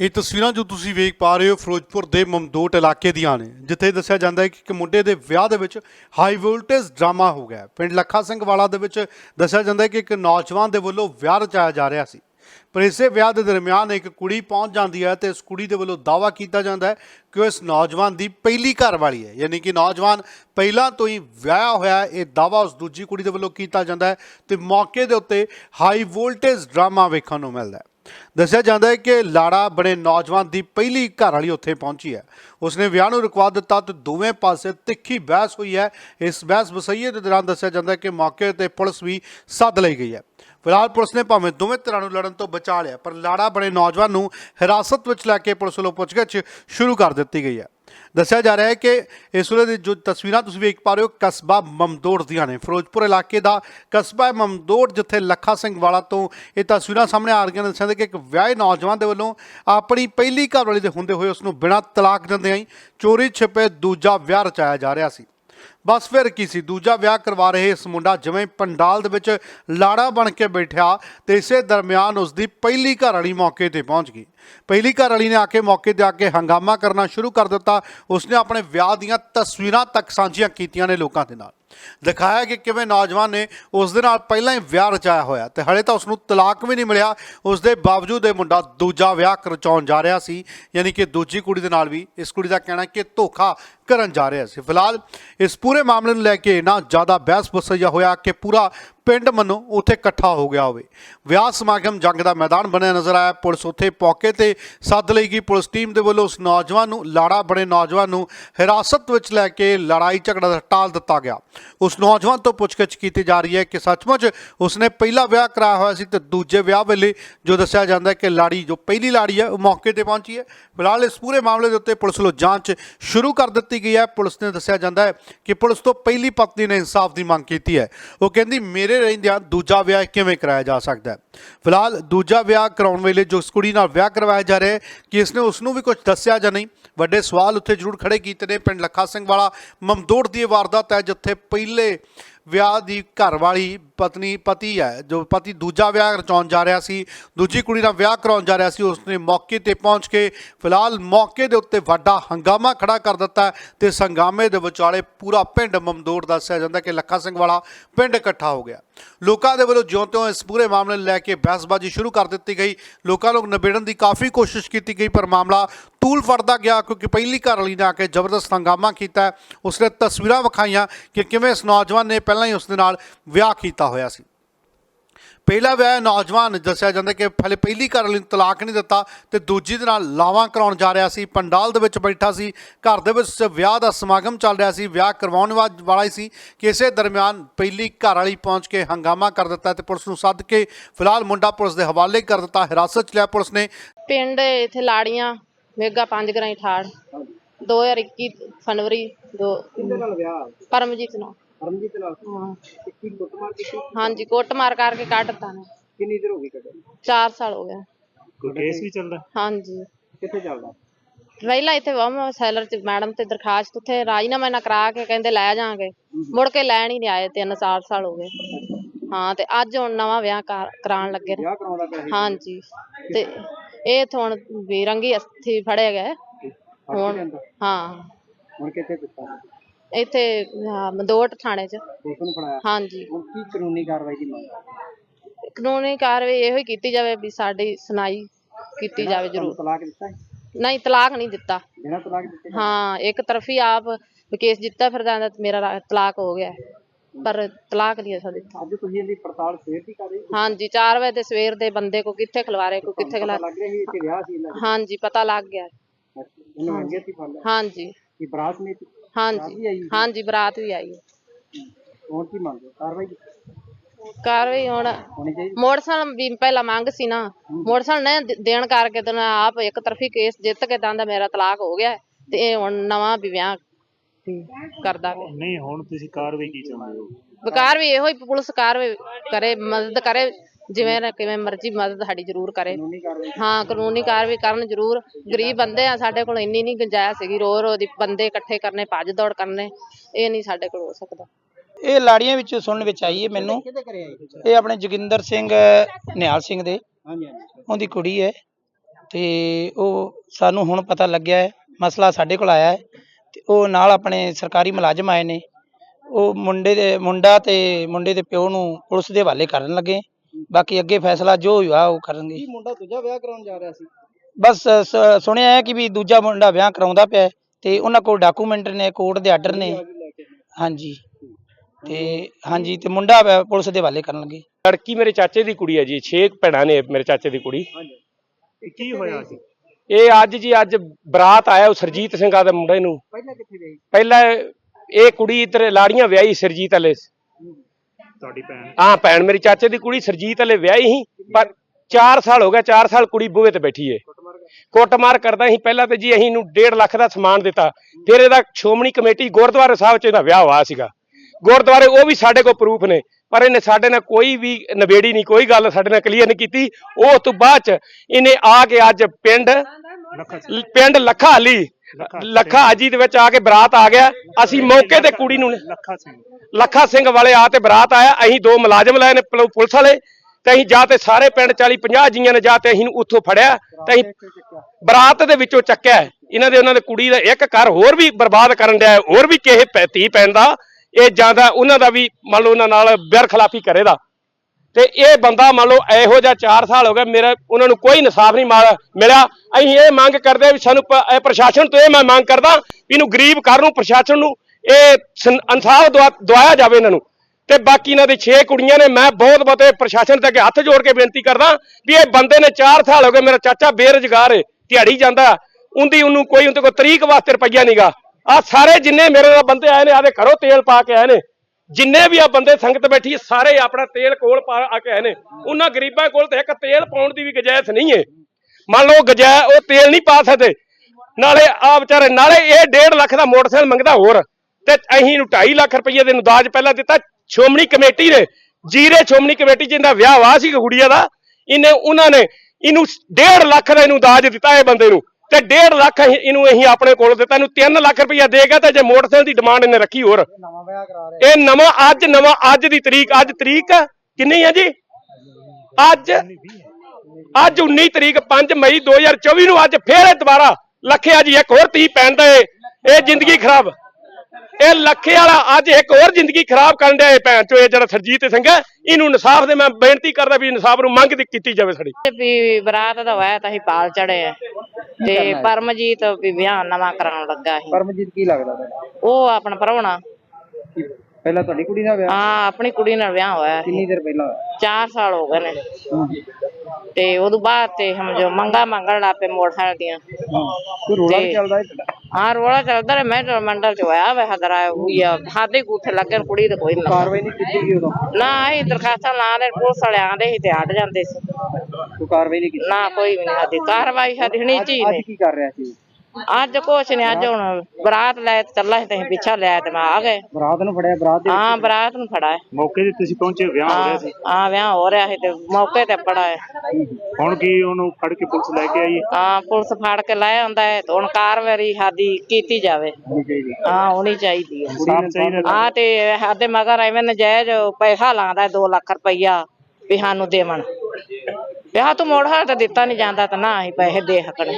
ਇਹ ਤਸਵੀਰਾਂ ਜੋ ਤੁਸੀਂ ਵੇਖ ਪਾ ਰਹੇ ਹੋ ਫਿਰੋਜ਼ਪੁਰ ਦੇ ਮਮਦੋਟ ਇਲਾਕੇ ਦੀਆਂ ਨੇ, ਜਿੱਥੇ ਦੱਸਿਆ ਜਾਂਦਾ ਹੈ ਕਿ ਇੱਕ ਮੁੰਡੇ ਦੇ ਵਿਆਹ ਦੇ ਵਿੱਚ ਹਾਈ ਵੋਲਟੇਜ ਡਰਾਮਾ ਹੋ ਗਿਆ ਪਿੰਡ ਲੱਖਾ ਸਿੰਘ ਵਾਲਾ ਦੇ ਵਿੱਚ ਦੱਸਿਆ ਜਾਂਦਾ ਹੈ ਕਿ ਇੱਕ ਨੌਜਵਾਨ ਦੇ ਵੱਲੋਂ ਵਿਆਹ ਰਚਾਇਆ ਜਾ ਰਿਹਾ ਸੀ। ਪਰ ਇਸੇ ਵਿਆਹ ਦੇ ਦਰਮਿਆਨ ਇੱਕ ਕੁੜੀ ਪਹੁੰਚ ਜਾਂਦੀ ਹੈ ਤੇ ਇਸ ਕੁੜੀ ਦੇ ਵੱਲੋਂ ਦਾਵਾ ਕੀਤਾ ਜਾਂਦਾ ਹੈ ਕਿ ਉਹ ਇਸ ਨੌਜਵਾਨ ਦੀ ਪਹਿਲੀ ਘਰ ਵਾਲੀ ਹੈ। ਯਾਨੀ ਕਿ ਨੌਜਵਾਨ ਪਹਿਲਾਂ ਤੋਂ ਹੀ ਵਿਆਹ ਹੋਇਆ ਇਹ ਦਾਵਾ ਉਸ ਦੂਜੀ ਕੁੜੀ ਦੇ ਵੱਲੋਂ ਕੀਤਾ ਜਾਂਦਾ ਹੈ ਤੇ ਮੌਕੇ ਦੇ ਉੱਤੇ ਹਾਈ ਵੋਲਟੇਜ ਡਰਾਮਾ ਵੇਖਣ ਨੂੰ ਮਿਲਦਾ ਹੈ। ਦੱਸਿਆ ਜਾਂਦਾ ਹੈ ਕਿ ਲਾੜਾ ਬੜੇ ਨੌਜਵਾਨ ਦੀ ਪਹਿਲੀ ਘਰ ਵਾਲੀ ਉੱਥੇ ਪਹੁੰਚੀ ਹੈ। ਉਸਨੇ ਵਿਆਹ ਨੂੰ ਰੁਕਵਾ ਦਿੱਤਾ ਤੇ ਦੋਵੇਂ ਪਾਸੇ ਤਿੱਖੀ ਬਹਿਸ ਹੋਈ ਹੈ। ਇਸ ਬਹਿਸ ਵਸਈਏ ਦੇ ਦੌਰਾਨ ਦੱਸਿਆ ਜਾਂਦਾ ਹੈ ਕਿ ਮੌਕੇ ਤੇ ਪੁਲਿਸ ਵੀ ਸੱਦ ਲਈ ਗਈ ਹੈ। ਫਿਲਹਾਲ ਪੁਲਿਸ ਨੇ ਭਾਵੇਂ ਦੋਵੇਂ ਧਿਰਾਂ ਨੂੰ ਲੜਨ ਤੋਂ ਬਚਾ ਲਿਆ, ਪਰ ਲਾੜਾ ਬਣੇ ਨੌਜਵਾਨ ਨੂੰ ਹਿਰਾਸਤ ਵਿੱਚ ਲੈ ਕੇ ਪੁਲਿਸ ਵੱਲੋਂ ਪੁੱਛਗਿੱਛ ਸ਼ੁਰੂ ਕਰ ਦਿੱਤੀ ਗਈ ਹੈ। ਦੱਸਿਆ ਜਾ ਰਿਹਾ ਹੈ ਕਿ ਇਸ ਵੇਲੇ ਦੀ ਜੋ ਤਸਵੀਰਾਂ ਤੁਸੀਂ ਵੇਖ ਪਾ ਰਹੇ ਹੋ, ਕਸਬਾ ਮਮਦੋੜ ਦੀਆਂ ਨੇ। ਫਿਰੋਜ਼ਪੁਰ ਇਲਾਕੇ ਦਾ ਕਸਬਾ ਮਮਦੋੜ, ਜਿੱਥੇ ਲੱਖਾ ਸਿੰਘ ਵਾਲਾ ਤੋਂ ਇਹ ਤਸਵੀਰਾਂ ਸਾਹਮਣੇ ਆ ਰਹੀਆਂ ਨੇ, ਦੱਸਿਆ ਕਿ ਇੱਕ ਵਿਆਹੇ ਨੌਜਵਾਨ ਦੇ ਵੱਲੋਂ ਆਪਣੀ ਪਹਿਲੀ ਘਰਵਾਲੀ ਦੇ ਹੁੰਦੇ ਹੋਏ ਉਸ ਨੂੰ ਬਿਨਾਂ ਤਲਾਕ ਦਿੰਦਿਆਂ ਹੀ ਚੋਰੀ ਛਿਪੇ ਦੂਜਾ ਵਿਆਹ ਰਚਾਇਆ ਜਾ ਰਿਹਾ ਸੀ। ਬਸ ਫਿਰ ਕੀ ਸੀ? ਦੂਜਾ ਵਿਆਹ ਕਰਵਾ ਰਹੇ ਇਸ ਮੁੰਡਾ ਜਿਵੇਂ ਪੰਡਾਲ ਦੇ ਵਿੱਚ ਲਾੜਾ ਬਣ ਕੇ ਬੈਠਿਆ ਤੇ ਇਸੇ ਦਰਮਿਆਨ ਉਸ ਦੀ ਪਹਿਲੀ ਘਰਵਾਲੀ ਮੌਕੇ ਤੇ ਪਹੁੰਚ ਗਈ। ਪਹਿਲੀ ਘਰਵਾਲੀ ਨੇ ਆ ਕੇ ਮੌਕੇ ਤੇ ਆ ਕੇ ਹੰਗਾਮਾ ਕਰਨਾ ਸ਼ੁਰੂ ਕਰ ਦਿੱਤਾ। ਉਸਨੇ ਆਪਣੇ ਵਿਆਹ ਦੀਆਂ ਤਸਵੀਰਾਂ ਤੱਕ ਸਾਂਝੀਆਂ ਕੀਤੀਆਂ ਨੇ ਲੋਕਾਂ ਦੇ ਨਾਲ। ਦਿਖਾਇਆ ਕਿ ਕਿਵੇਂ ਨੌਜਵਾਨ ਨੇ ਉਸ ਦੇ ਨਾਲ ਪਹਿਲਾਂ ਹੀ ਵਿਆਹ ਰਚਾਇਆ ਹੋਇਆ ਤੇ ਹਲੇ ਤਾਂ ਉਸ ਨੂੰ ਤਲਾਕ ਵੀ ਨਹੀਂ ਮਿਲਿਆ। ਉਸ ਦੇ ਬਾਵਜੂਦ ਇਹ ਮੁੰਡਾ ਦੂਜਾ ਵਿਆਹ ਰਚਾਉਣ ਜਾ ਰਿਹਾ ਸੀ। ਯਾਨੀ ਕਿ ਦੂਜੀ ਕੁੜੀ ਦੇ ਨਾਲ ਵੀ ਇਸ ਕੁੜੀ ਦਾ ਕਹਿਣਾ ਕਿ ਧੋਖਾ ਕਰਨ ਜਾ ਰਿਹਾ ਸੀ। ਫਿਲਹਾਲ ਇਸ ਪੂਰੇ ਮਾਮਲੇ ਨੂੰ ਲੈ ਕੇ ਨਾ ਜ਼ਿਆਦਾ ਬਹਿਸ ਬਸਈਆ ਹੋਇਆ ਕਿ ਪੂਰਾ ਪਿੰਡ ਮੰਨੋ ਉੱਥੇ ਇਕੱਠਾ ਹੋ ਗਿਆ ਹੋਵੇ। ਵਿਆਹ ਸਮਾਗਮ ਜੰਗ ਦਾ ਮੈਦਾਨ ਬਣਿਆ ਨਜ਼ਰ ਆਇਆ। ਪੁਲਿਸ ਉੱਥੇ ਪੌਕੇ ਤੇ ਸੱਦ ਲਈ ਗਈ। ਪੁਲਿਸ ਟੀਮ ਦੇ ਵੱਲੋਂ ਉਸ ਨੌਜਵਾਨ ਨੂੰ, ਲਾੜਾ ਬਣੇ ਨੌਜਵਾਨ ਨੂੰ ਹਿਰਾਸਤ ਵਿੱਚ ਲੈ ਕੇ ਲੜਾਈ ਝਗੜਾ ਟਾਲ ਦਿੱਤਾ ਗਿਆ। ਉਸ ਨੌਜਵਾਨ ਤੋਂ ਪੁੱਛਗਿੱਛ ਕੀਤੀ ਜਾ ਰਹੀ ਹੈ ਕਿ ਸੱਚਮੁੱਚ ਉਸਨੇ ਪਹਿਲਾ ਵਿਆਹ ਕਰਾਇਆ ਹੋਇਆ ਸੀ ਤੇ ਦੂਜੇ ਵਿਆਹ ਵੇਲੇ ਜੋ ਦੱਸਿਆ ਜਾਂਦਾ ਹੈ ਕਿ ਲਾੜੀ, ਜੋ ਪਹਿਲੀ ਲਾੜੀ ਹੈ, ਉਹ ਮੌਕੇ ਤੇ ਪਹੁੰਚੀ ਹੈ। ਫਿਲਹਾਲ ਇਸ ਪੂਰੇ ਮਾਮਲੇ ਦੇ ਉੱਤੇ ਪੁਲਿਸ ਵੱਲੋਂ ਜਾਂਚ ਸ਼ੁਰੂ ਕਰ ਦਿੱਤੀ ਗਈ ਹੈ, ਪੁਲਿਸ ਨੇ ਦੱਸਿਆ ਜਾਂਦਾ ਹੈ ਕਿ ਪੁਲਿਸ ਤੋਂ ਪਹਿਲੀ ਪਤਨੀ ਨੇ ਇਨਸਾਫ ਦੀ ਮੰਗ ਕੀਤੀ ਹੈ। ਉਹ ਕਹਿੰਦੀ, ਮੇਰੇ ਰਹਿੰਦਿਆਂ ਦੂਜਾ ਵਿਆਹ ਕਿਵੇਂ ਕਰਾਇਆ ਜਾ ਸਕਦਾ ਹੈ? ਫਿਲਹਾਲ ਦੂਜਾ ਵਿਆਹ ਕਰਾਉਣ ਵੇਲੇ ਜੋ ਇਸ ਕੁੜੀ ਨਾਲ ਵਿਆਹ ਕਰਵਾਇਆ ਜਾ ਰਿਹਾ ਹੈ, ਕਿ ਇਸਨੇ ਉਸ ਨੂੰ ਵੀ ਕੁਝ ਦੱਸਿਆ ਜਾਂ ਨਹੀਂ? ਵੱਡੇ ਸਵਾਲ ਉੱਥੇ ਜ਼ਰੂਰ ਖੜੇ ਕੀਤੇ ਨੇ। ਪਿੰਡ ਲੱਖਾ ਸਿੰਘ ਵਾਲਾ, ਮਮਦੋੜ ਦੀ ਵਾਰਦਾਤ ਹੈ, ਜਿੱਥੇ ਪਹਿਲੇ ਵਿਆਹ ਦੀ ਘਰਵਾਲੀ ਪਤਨੀ, ਪਤੀ ਹੈ, ਜੋ ਪਤੀ ਦੂਜਾ ਵਿਆਹ ਰਚਾਉਣ ਜਾ ਰਿਹਾ ਸੀ, ਦੂਜੀ ਕੁੜੀ ਨਾਲ ਵਿਆਹ ਕਰਾਉਣ ਜਾ ਰਿਹਾ ਸੀ, ਉਸਨੇ ਮੌਕੇ ਤੇ ਪਹੁੰਚ ਕੇ, ਫਿਲਹਾਲ ਮੌਕੇ ਦੇ ਉੱਤੇ ਵੱਡਾ ਹੰਗਾਮਾ ਖੜਾ ਕਰ ਦਿੱਤਾ ਹੈ ਤੇ ਇਸ ਹੰਗਾਮੇ ਦੇ ਵਿਚਾਲੇ ਪੂਰਾ ਪਿੰਡ ਮਮਦੋੜ ਦੱਸਿਆ ਜਾਂਦਾ ਕਿ ਲੱਖਾ ਸਿੰਘ ਵਾਲਾ ਪਿੰਡ ਇਕੱਠਾ ਹੋ ਗਿਆ। ਲੋਕਾਂ ਦੇ ਵੱਲੋਂ ਜਿਉਂ ਤਿਉਂ ਇਸ ਪੂਰੇ ਮਾਮਲੇ ਨੂੰ ਲੈ ਕੇ ਬਹਿਸਬਾਜ਼ੀ ਸ਼ੁਰੂ ਕਰ ਦਿੱਤੀ ਗਈ। ਲੋਕਾਂ ਨੂੰ ਨਿਬੇੜਨ ਦੀ ਕਾਫੀ ਕੋਸ਼ਿਸ਼ ਕੀਤੀ ਗਈ, ਪਰ ਮਾਮਲਾ ਤੂਲ ਫੜਦਾ ਗਿਆ ਕਿਉਂਕਿ ਪਹਿਲੀ ਘਰ ਵਾਲੀ ਨੇ ਆ ਕੇ ਜ਼ਬਰਦਸਤ ਹੰਗਾਮਾ ਕੀਤਾ ਉਸਨੇ ਤਸਵੀਰਾਂ ਵਿਖਾਈਆਂ ਕਿ ਕਿਵੇਂ ਇਸ ਨੌਜਵਾਨ ਨੇ ਪਹਿਲਾਂ ਹੀ ਉਸ ਦੇ ਨਾਲ ਵਿਆਹ ਕੀਤਾ। ਹੋਇਆ ਸੀ। ਪਹਿਲਾ ਵਿਆਹ ਨੌਜਵਾਨ ਦੱਸਿਆ ਜਾਂਦਾ ਕਿ ਹਲੇ ਪਹਿਲੀ ਘਰ ਵਾਲੀ ਨੂੰ ਤਲਾਕ ਨਹੀਂ ਦਿੱਤਾ ਤੇ ਦੂਜੀ ਦੇ ਨਾਲ ਲਾਵਾਂ ਕਰਾਉਣ ਜਾ ਰਿਹਾ ਸੀ। ਪੰਡਾਲ ਦੇ ਵਿੱਚ ਬੈਠਾ ਸੀ। ਘਰ ਦੇ ਵਿੱਚ ਵਿਆਹ ਦਾ ਸਮਾਗਮ ਚੱਲ ਰਿਹਾ ਸੀ। ਵਿਆਹ ਕਰਵਾਉਣ ਵਾਲਾ ਹੀ ਸੀ। ਕਿ ਇਸੇ ਦਰਮਿਆਨ ਪਹਿਲੀ ਘਰ ਵਾਲੀ ਪਹੁੰਚ ਕੇ ਹੰਗਾਮਾ ਕਰ ਦਿੱਤਾ ਤੇ ਪੁਲਿਸ ਨੂੰ ਸੱਦ ਕੇ ਫਿਲਹਾਲ ਮੁੰਡਾ ਪੁਲਿਸ ਦੇ ਹਵਾਲੇ ਕਰ ਦਿੱਤਾ। ਹਿਰਾਸਤ 'ਚ ਲਿਆ ਪੁਲਿਸ ਨੇ। ਪਿੰਡ ਇੱਥੇ ਲਾੜੀਆਂ ਮੇਗਾ ਪੰਜ ਗਰਾਈ ਠਾੜ 2021 ਫਰਵਰੀ ਦੋ ਕਿਹਦੇ ਨਾਲ ਵਿਆਹ? ਪਰਮਜੀਤ ਨਾਲ। ਪਰਮਜੀਤ ਨਾਲ? ਹਾਂ। ਕਿੱਕੀ ਕੁੱਟਮਾਰ ਕੀਤੀ? ਹਾਂਜੀ ਕੁੱਟ ਮਾਰ ਕਰਕੇ ਕੱਢਤਾ ਨੇ। ਕਿੰਨੀ ਦੇਰ ਹੋ ਗਈ ਕੱਢੇ 4 ਸਾਲ ਹੋ ਗਏ। ਕੋਈ ਕੇਸ ਵੀ ਚੱਲਦਾ? ਹਾਂਜੀ। ਕਿੱਥੇ ਚੱਲਦਾ? ਪਹਿਲਾਂ ਇੱਥੇ ਵਮ ਸੈਲਰ ਚ ਮੈਡਮ ਤੇ ਦਰਖਾਸਤ ਉੱਥੇ ਰਾਜੀਨਾਮਾ ਨਾ ਕਰਾ ਕੇ ਕਹਿੰਦੇ ਲੈ ਜਾਾਂਗੇ। ਮੁੜ ਕੇ ਲੈਣ ਹੀ ਨਹੀਂ ਆਏ ਤਿੰਨ ਚਾਰ ਸਾਲ ਹੋ ਗਏ। ਹਾਂ ਤੇ ਅੱਜ ਹੁਣ ਨਵਾਂ ਵਿਆਹ ਕਰ- ਕਰਾਉਣ ਲੱਗੇ ਨੇ। ਵਿਆਹ ਕਰਾਉਂਦਾ ਪਿਆ ਸੀ? ਹਾਂਜੀ। ਤੇ ਇਹ ਇੱਥੇ ਹੁਣ ਵੀ ਰੰਗੀ ਅਸਥੀ ਫੜੇ ਗਏ ਹੁਣ। ਹਾਂ। ਹੁਣ ਕਿੱਥੇ ਦਿੱਤਾ ਇੱਥੇ ਮਦੋਟ ਥਾਣੇ ਚ। ਪੁਲਿਸ ਨੂੰ ਫੜਾਇਆ? ਹਾਂਜੀ। ਹੁਣ ਕੀ ਕਾਨੂੰਨੀ ਕਾਰਵਾਈ ਦੀ ਮੰਗ ਕਾਨੂੰਨੀ ਕਾਰਵਾਈ ਇਹੋ ਹੀ ਕੀਤੀ ਜਾਵੇ ਵੀ ਸਾਡੀ ਸੁਣਾਈ ਕੀਤੀ ਜਾਵੇ ਤੁਹਾਨੂੰ ਜ਼ਰੂਰ ਤਲਾਕ ਦਿੱਤਾ ਹੈ? ਨਹੀਂ ਤਲਾਕ ਨਹੀਂ ਦਿੱਤਾ। ਬਿਨਾਂ ਤਲਾਕ ਦਿੱਤੇ ਹਾਂ? ਇੱਕ ਤਰਫੀ ਆਪ ਵੀ ਕੇਸ ਜਿੱਤਾ ਫਿਰ ਜਾਂਦਾ ਤੇ ਮੇਰਾ ਰਾ- ਤਲਾਕ ਹੋ ਗਿਆ। ਹੈ। ਪਰ ਤਲਾਕ ਨਹੀਂ ਅਸਾਂ ਦਿੱਤਾ। ਅੱਜ ਤੁਸੀਂ ਇਹਦੀ ਪੜਤਾਲ ਫੇਰ ਦੀ ਕਰ ਰਹੇ ਹੋ? ਹਾਂਜੀ 4 ਵਜੇ ਦੇ ਸਵੇਰ ਦੇ ਬੰਦੇ ਕੋ ਕਿੱਥੇ ਖਲਵਾਰੇ ਕੋ ਕਿੱਥੇ ਖਲਾ ਲੱਗ ਰਿਹਾ ਸੀ ਇੱਥੇ ਵਿਆਹ ਸੀ ਇਹਨਾਂ ਹਾਂਜੀ ਪਤਾ ਲੱਗ ਗਿਆ। ਦਾ ਇਹਨੂੰ ਸੀ ਹਾਂਜੀ। ਕਿ ਬਰਾਤ ਨੇ ਹਾਂਜੀ ਹਾਂਜੀ ਬਰਾਤ ਵੀ ਆਈ। ਹੈ। ਹੁਣ ਕੀ ਮੰਗਦੇ ਕਾਰਵਾਈ? ਕਾਰਵਾਈ ਹੁਣ ਹੋਣੀ ਚਾਹੀਦੀ? ਮੋਟਰਸਾਈਕਲ ਵੀ ਪਹਿਲਾਂ ਮੰਗ ਸੀ ਨਾ। ਮੋਟਰਸਾਈਕਲ ਨੇ ਦੇ- ਦੇਣ ਕਰਕੇ ਤੇ ਆਪ ਇੱਕ ਤਰਫੀ ਕੇਸ ਜਿੱਤ ਕੇ ਦੰਦਾ ਮੇਰਾ ਤਲਾਕ ਹੋ ਗਿਆ। ਹੈ ਤੇ ਇਹ ਹੁਣ ਨਵਾਂ ਵੀ ਵਿਆਹ ਕਰਦਾ ਪਿਆ। ਨਹੀਂ ਹੁਣ ਤੁਸੀਂ ਕਾਰਵਾਈ ਕੀ ਚਾਹੁੰਦੇ ਹੋ? ਵਿਕਾਰ ਵੀ ਇਹੋ ਹੀ ਪੁਲਿਸ ਕਾਰਵਾਈ ਕਰੇ ਮਦਦ ਕਰੇ। ਜਿਵੇਂ ਨਾ ਕਿਵੇਂ ਮਰਜ਼ੀ ਮਦਦ ਸਾਡੀ ਜ਼ਰੂਰ ਕਰੇ। ਹਾਂ ਕਾਨੂੰਨੀ ਕਾਰਵਾਈ ਕਰਨ ਜ਼ਰੂਰ। ਗਰੀਬ ਬੰਦੇ ਆ ਸਾਡੇ ਕੋਲ ਇੰਨੀ ਨਹੀਂ ਗੁੰਜਾਇਸ਼ ਹੈਗੀ ਰੋ ਰੋ ਦੀ ਬੰਦੇ ਇਕੱਠੇ ਕਰਨੇ ਭੱਜ ਦੌੜ ਕਰਨੇ ਇਹ ਨਹੀਂ ਸਾਡੇ ਕੋਲ ਹੋ ਸਕਦਾ। ਇਹ ਲਾੜੀਆਂ ਵਿੱਚ ਸੁਣਨ ਵਿੱਚ ਆਈ ਹੈ ਮੈਨੂੰ। ਇਹ ਆਪਣੇ ਜੋਗਿੰਦਰ ਸਿੰਘ ਨਿਹਾਲ ਸਿੰਘ ਦੇ। ਹਾਂਜੀ ਹਾਂਜੀ। ਉਹਦੀ ਕੁੜੀ ਹੈ। ਤੇ ਉਹ ਸਾਨੂੰ ਹੁਣ ਪਤਾ ਲੱਗਿਆ ਹੈ ਮਸਲਾ ਸਾਡੇ ਕੋਲ ਆਇਆ ਹੈ। ਤੇ ਉਹ ਨਾਲ ਆਪਣੇ ਸਰਕਾਰੀ ਮੁਲਾਜ਼ਮ ਆਏ ਨੇ। ਉਹ ਮੁੰਡੇ ਦੇ ਮੁੰਡਾ ਤੇ ਮੁੰਡੇ ਦੇ ਪਿਓ ਨੂੰ ਪੁਲਿਸ ਦੇ ਹਵਾਲੇ ਕਰਨ ਲੱਗੇ। ਬਾਕੀ ਅੱਗੇ ਫੈਸਲਾ ਜੋ ਹੋਇਆ ਉਹ ਕਰਨਗੇ। ਕੀ ਮੁੰਡਾ ਦੂਜਾ ਵਿਆਹ ਕਰਾਉਣ ਜਾ ਰਿਹਾ ਸੀ? ਬਸ ਸ- ਸੁਣਿਆ ਹੈ ਕਿ ਵੀ ਦੂਜਾ ਮੁੰਡਾ ਵਿਆਹ ਕਰਾਉਂਦਾ ਪਿਆ ਹੈ ਤੇ ਉਹਨਾਂ ਕੋਲ ਡਾਕੂਮੈਂਟ ਨੇ ਕੋਰਟ ਦੇ ਆਰਡਰ ਨੇ। ਹਾਂਜੀ। ਤੇ ਹਾਂਜੀ ਤੇ ਮੁੰਡਾ ਵ- ਪੁਲਿਸ ਦੇ ਹਵਾਲੇ ਕਰਨ ਲੱਗੇ ਲੜਕੀ ਮੇਰੇ ਚਾਚੇ ਦੀ ਕੁੜੀ ਹੈ ਜੀ ਛੇ ਭੈਣਾਂ ਨੇ ਮੇਰੇ ਚਾਚੇ ਦੀ ਕੁੜੀ। ਹਾਂਜੀ। ਇਹ ਕੀ ਹੋਇਆ ਸੀ? ਇਹ ਅੱਜ ਜੀ ਅੱਜ ਬਰਾਤ ਆਇਆ ਉਹ ਸਰਜੀਤ ਸਿੰਘ ਆ ਦੇ ਮੁੰਡੇ ਨੂੰ। ਪਹਿਲਾਂ ਕਿੱਥੇ ਗਈ? ਪਹਿਲਾਂ ਇਹ ਕੁੜੀ ਇਧਰ ਲਾੜੀਆਂ ਵਿਆਹੀ ਸਰਜੀਤ ਵਾਲੇ ਤੁਹਾਡੀ ਭੈਣ। ਹਾਂ ਭੈਣ ਮੇਰੀ ਚਾਚੇ ਦੀ ਕੁੜੀ ਸਰਜੀਤ ਵਾਲੇ ਵਿਆਹੀ ਸੀ ਪਰ 4 ਸਾਲ ਹੋ ਗਿਆ 4 ਸਾਲ ਕੁੜੀ ਬੂਹੇ ਤੇ ਬੈਠੀ ਏ। ਕੁੱਟਮਾਰ ਕਰਦਾ ਸੀ ਪਹਿਲਾਂ ਤੇ ਜੀ ਅਸੀਂ ਇਹਨੂੰ 1.5 ਲੱਖ ਦਾ ਸਮਾਨ ਦਿੱਤਾ ਫਿਰ ਇਹਦਾ ਸ਼੍ਰੋਮਣੀ ਕਮੇਟੀ ਗੁਰਦੁਆਰੇ ਸਾਹਿਬ 'ਚ ਇਹਦਾ ਵਿਆਹ ਹੋਇਆ ਸੀਗਾ। ਗੁਰਦੁਆਰੇ ਉਹ ਵੀ ਸਾਡੇ ਕੋਲ ਪ੍ਰੂਫ ਨੇ ਪਰ ਇਹਨੇ ਸਾਡੇ ਨਾਲ ਕੋਈ ਵੀ ਨਵੇੜੀ ਨਹੀਂ ਕੋਈ ਗੱਲ ਸਾਡੇ ਨਾਲ ਕਲੀਅਰ ਨਹੀਂ ਕੀਤੀ। ਉਹ ਤੋਂ ਬਾਅਦ 'ਚ ਇਹਨੇ ਆ ਕੇ ਅੱਜ ਪਿੰਡ ਪਿੰਡ ਲੱਖਾ ਹਲੀ ਲੱਖਾ ਹਾਜੀ ਦੇ ਵਿੱਚ ਆ ਕੇ ਬਰਾਤ ਆ ਗਿਆ। ਅਸੀਂ ਮੌਕੇ ਤੇ ਕੁੜੀ ਨੂੰ ਲੱਖਾ ਸਿੰਘ। ਲੱਖਾ ਸਿੰਘ ਵਾਲੇ ਆ ਤੇ ਬਰਾਤ ਆਇਆ। ਅਸੀਂ ਦੋ ਮੁਲਾਜ਼ਮ ਲਏ ਨੇ ਪੁਲ- ਪੁਲਿਸ ਵਾਲੇ। ਤੇ ਅਸੀਂ ਜਾ ਤੇ ਸਾਰੇ ਪਿੰਡ 40 50 ਜੀਆਂ ਨੇ ਜਾ ਤੇ ਅਸੀਂ ਨੂੰ ਉੱਥੋਂ ਫੜਿਆ। ਤੇ ਅਸੀਂ ਬਰਾਤ ਦੇ ਵਿੱਚੋਂ ਚੱਕਿਆ। ਇਹਨਾਂ ਦੇ ਉਹਨਾਂ ਦੇ ਕੁੜੀ ਦਾ ਇੱਕ ਘਰ ਹੋਰ ਵੀ ਬਰਬਾਦ ਕਰਨ ਡਿਆ ਹੋਰ ਵੀ ਕਿਸੇ ਧੀ ਪੈਣ ਦਾ ਇਹ ਜਾਂਦਾ। ਉਹਨਾਂ ਦਾ ਵੀ ਮੰਨ ਲਓ ਉਹਨਾਂ ਨਾਲ ਬੇਰਖਲਾਫੀ ਕਰੇਦਾ ਤੇ ਇਹ ਬੰਦਾ ਮੰਨ ਲਓ ਇਹੋ ਜਿਹਾ 4 ਸਾਲ ਹੋ ਗਏ, ਮੇਰਾ ਉਹਨਾਂ ਨੂੰ ਕੋਈ ਇਨਸਾਫ ਨਹੀਂ ਮਾਲ- ਮਿਲਿਆ। ਅਸੀਂ ਇਹ ਮੰਗ ਕਰਦੇ ਹਾਂ ਵੀ ਸਾਨੂੰ ਇਹ ਪ੍ਰਸ਼ਾਸਨ ਤੋਂ ਇਹ ਮੈਂ ਮੰਗ ਕਰਦਾ ਵੀ ਇਹਨੂੰ ਗਰੀਬ ਘਰ ਨੂੰ, ਪ੍ਰਸ਼ਾਸਨ ਨੂੰ ਇਹ ਇਨਸਾਫ ਦਵਾਇਆ ਜਾਵੇ ਇਹਨਾਂ ਨੂੰ। ਤੇ ਬਾਕੀ ਇਹਨਾਂ ਦੇ 6 ਕੁੜੀਆਂ ਨੇ, ਮੈਂ ਬਹੁਤ ਬਹੁਤ ਪ੍ਰਸ਼ਾਸਨ ਤੇ ਅੱਗੇ ਹੱਥ ਜੋੜ ਕੇ ਬੇਨਤੀ ਕਰਦਾ ਵੀ ਇਹ ਬੰਦੇ ਨੇ 4 ਸਾਲ ਹੋ ਗਏ, ਮੇਰਾ ਚਾਚਾ ਬੇਰੁਜ਼ਗਾਰ ਹੈ ਦਿਹਾੜੀ ਜਾਂਦਾ ਉਹਦੀ ਉਹਨੂੰ ਕੋਈ ਉਹਦੇ ਕੋਲ ਤਰੀਕ ਵਾਸਤੇ ਰੁਪਈਆ ਨਹੀਂਗਾ ਆ ਸਾਰੇ ਜਿੰਨੇ ਮੇਰੇ ਨਾਲ ਬੰਦੇ ਆਏ ਨੇ ਆਦੇ ਘਰੋਂ ਤੇਲ ਪਾ ਕੇ ਆਏ ਨੇ। ਜਿੰਨੇ ਵੀ ਆ ਬੰਦੇ ਸੰਗਤ ਬੈਠੀ ਹੈ, ਸਾਰੇ ਆਪਣਾ ਤੇਲ ਕੋਲ ਪਾ ਆ ਕੇ ਆਏ ਨੇ। ਉਹਨਾਂ ਗਰੀਬਾਂ ਕੋਲ ਤੇ ਇੱਕ ਤੇਲ ਪਾਉਣ ਦੀ ਵੀ ਗੁੰਜਾਇਸ਼ ਨਹੀਂ ਹੈ। ਮੰਨ ਲਓ ਗਜਾ ਉਹ ਤੇਲ ਨਹੀਂ ਪਾ ਸਕਦੇ। ਨਾਲੇ ਆ ਵਿਚਾਰੇ ਨਾਲੇ ਇਹ 1.5 ਲੱਖ ਦਾ ਮੋਟਰਸਾਈਕਲ ਮੰਗਦਾ ਹੋਰ। ਤੇ ਅਸੀਂ ਨੂੰ 2.5 ਲੱਖ ਰੁਪਏ ਦੇ ਨੂੰ ਦਾਜ ਪਹਿਲਾਂ ਦਿੱਤਾ। ਸ਼੍ਰੋਮਣੀ ਕਮੇਟੀ ਨੇ ਜੀਰੇ ਸ਼੍ਰੋਮਣੀ ਕਮੇਟੀ ਜਿੰਦਾ ਵਿਆਹ ਵਾ ਸੀ ਗੁੜੀਆ ਦਾ। ਇਹਨੇ ਉਹਨਾਂ ਨੇ ਇਹਨੂੰ 1.5 ਲੱਖ ਦਾ ਇਹਨੂੰ ਦਾਜ ਦਿੱਤਾ ਇਹ ਬੰਦੇ ਨੂੰ। ਤੇ 1.5 ਲੱਖ ਅਸੀਂ- ਇਹਨੂੰ ਅਸੀਂ ਆਪਣੇ ਕੋਲ ਦਿੱਤਾ ਇਹਨੂੰ 3 ਲੱਖ ਰੁਪਇਆ ਦੇਗਾ ਤੇ ਜੇ ਮੋਟਰਸਾਈਕਲ ਦੀ ਡਿਮਾਂਡ ਇਹਨੇ ਰੱਖੀ ਹੋਰ। ਨਵਾਂ ਵਿਆਹ ਕਰਾ ਰਿਹਾ। ਇਹ ਨਵਾਂ ਅੱਜ ਨਵਾਂ ਅੱਜ ਦੀ ਤਰੀਕ ਅੱਜ ਤਰੀਕ ਕਿੰਨੀ ਹੈ ਜੀ? ਅੱਜ ਅੱਜ 19 ਤਰੀਕ 5 ਮਈ 2024 ਨੂੰ ਅੱਜ ਫੇਰ ਇਹ ਦੁਬਾਰਾ ਲੱਖਿਆ ਜੀ ਇੱਕ ਹੋਰ ਤੀ ਪੈਂਦਾ ਏ ਇਹ ਜ਼ਿੰਦਗੀ ਖਰਾਬ। ਇਹ ਲੱਖੇ ਵਾਲਾ ਅੱਜ ਇੱਕ ਹੋਰ ਜ਼ਿੰਦਗੀ ਖਰਾਬ ਕਰਨ ਡਿਆ ਇਹ ਭੈਣ ਚੋ ਇਹ ਜਿਹੜਾ ਸਰਜੀਤ ਸਿੰਘ ਹੈ ਇਹਨੂੰ ਇਨਸਾਫ ਦੇ ਮੈਂ ਬੇਨਤੀ ਕਰਦਾ ਵੀ ਇਨਸਾਫ ਨੂੰ ਮੰਗ ਦੀ ਕੀਤੀ ਜਾਵੇ ਸਾਡੀ। ਵੀ ਬਰਾਤ ਦਾ ਹੋਇਆ ਤਾਂ ਅਸੀਂ ਪਾਲ ਚੜੇ ਆ। ਤੇ ਪਰਮਜੀਤ ਵੀ ਵਿਆਹ ਨਵਾਂ ਕਰਾਉਣ ਲੱਗਾ ਸੀ। ਪਰਮਜੀਤ ਕੀ ਲੱਗਦਾ? ਉਹ ਆਪਣਾ ਪ੍ਰਾਹੁਣਾ ਕੀ ਪਹਿਲਾਂ ਤੁਹਾਡੀ ਕੁੜੀ ਦਾ ਵਿਆਹ? ਹਾਂ ਆਪਣੀ ਕੁੜੀ ਨਾਲ ਵਿਆਹ ਹੋਇਆ ਕਿੰਨੀ ਦੇਰ ਪਹਿਲਾਂ? ਹੋਇਆ 4 ਸਾਲ ਹੋ ਗਏ ਨੇ। ਤੇ ਉਦੋਂ ਬਾਅਦ ਤੇ ਸਮਝੋ ਮੰਗਾ ਮੰਗਣ ਲੱਪੇ ਮੋਟਰਸਾਈਕਲ ਦੀਆਂ। ਕੋਈ ਰੋਲਾ ਵੀ ਚੱਲਦਾ ਹੈ ਤੁਹਾਡਾ? ਹਾਂ ਰੋਲਾ ਚੱਲਦਾ ਰਿਹਾ ਮੈਂ ਮੰਡਲ ਚ ਹੋਇਆ ਵੇ ਹਦਰਾ ਹੋਈ ਆ। ਹਾਦੇ ਗੂਥੇ ਲੱਗਣ ਕੁੜੀ ਤੇ ਕੋਈ ਨਾ। ਕਾਰਵਾਈ ਨਹੀਂ ਕੀਤੀ ਗਈ ਉਦੋਂ? ਨਾ ਇਹ ਦਰਖਾਸਤਾਂ ਲਾ ਦੇ ਪੁਲਿਸ ਵਾਲੇ ਆਂਦੇ ਸੀ ਤੇ ਹਟ ਜਾਂਦੇ ਸੀ। ਕੋਈ ਕਾਰਵਾਈ ਨਹੀਂ ਕੀਤੀ? ਨਾ ਕੋਈ ਵੀ ਨਹੀਂ ਸਾਡੀ ਕਾਰਵਾਈ ਸਾਡੀ ਹਣੀ ਚੀ ਅੱਜ ਨੇ। ਕੀ ਕਰ ਰਿਹਾ ਸੀ? ਅੱਜ ਕੁਛ ਨਹੀਂ ਅੱਜ ਹੁਣ ਬਰਾਤ ਲੈ ਤੇ ਚੱਲਾ ਸੀ ਤੇ ਅਸੀਂ ਪਿੱਛਾ ਲਿਆ ਤੇ ਮੈਂ ਆ ਗਏ। ਬਰਾਤ ਨੂੰ ਫੜਿਆ ਬਰਾਤ ਦੇ ਹਾਂ ਬਰਾਤ ਨੂੰ ਫੜਾ ਹੈ ਮੌਕੇ ਤੇ ਤੁਸੀਂ ਪਹੁੰਚੇ ਵਿਆਹ ਹੋ ਰਿਹਾ ਹਾਂ ਸੀ? ਹਾਂ ਵਿਆਹ ਹੋ ਰਿਹਾ ਸੀ ਤੇ ਮੌਕੇ ਤੇ ਪੜਾ ਹੈ। ਹੁਣ ਕੀ ਉਹਨੂੰ ਫੜ ਕੇ ਪੁਲਿਸ ਲੈ ਕੇ ਆਈ ਹਾਂ? ਪੁਲਿਸ ਫੜ ਕੇ ਲੈ ਆਉਂਦਾ ਹੈ ਤੇ ਹੁਣ ਕਾਰਵਾਈ ਸਾਡੀ ਕੀਤੀ ਜਾਵੇ। ਹਾਂ। ਹੋਣੀ ਚਾਹੀਦੀ ਹੈ। ਚਾਹੀਦਾ ਆ ਤੇ ਸਾਡੇ ਮਗਰ ਐਵੇਂ ਨਜਾਇਜ਼ ਪੈਸਾ ਲਾਉਂਦਾ 2 ਲੱਖ ਰੁਪਈਆ ਵੀ ਸਾਨੂੰ ਦੇਵਣ। ਵਿਆਹ ਤੋਂ ਮੋੜ ਹਾਲ ਤਾਂ ਦਿੱਤਾ ਨਹੀਂ ਜਾਂਦਾ ਤਾਂ ਨਾ ਅਸੀਂ ਪੈਸੇ ਦੇ ਸਕਣੇ।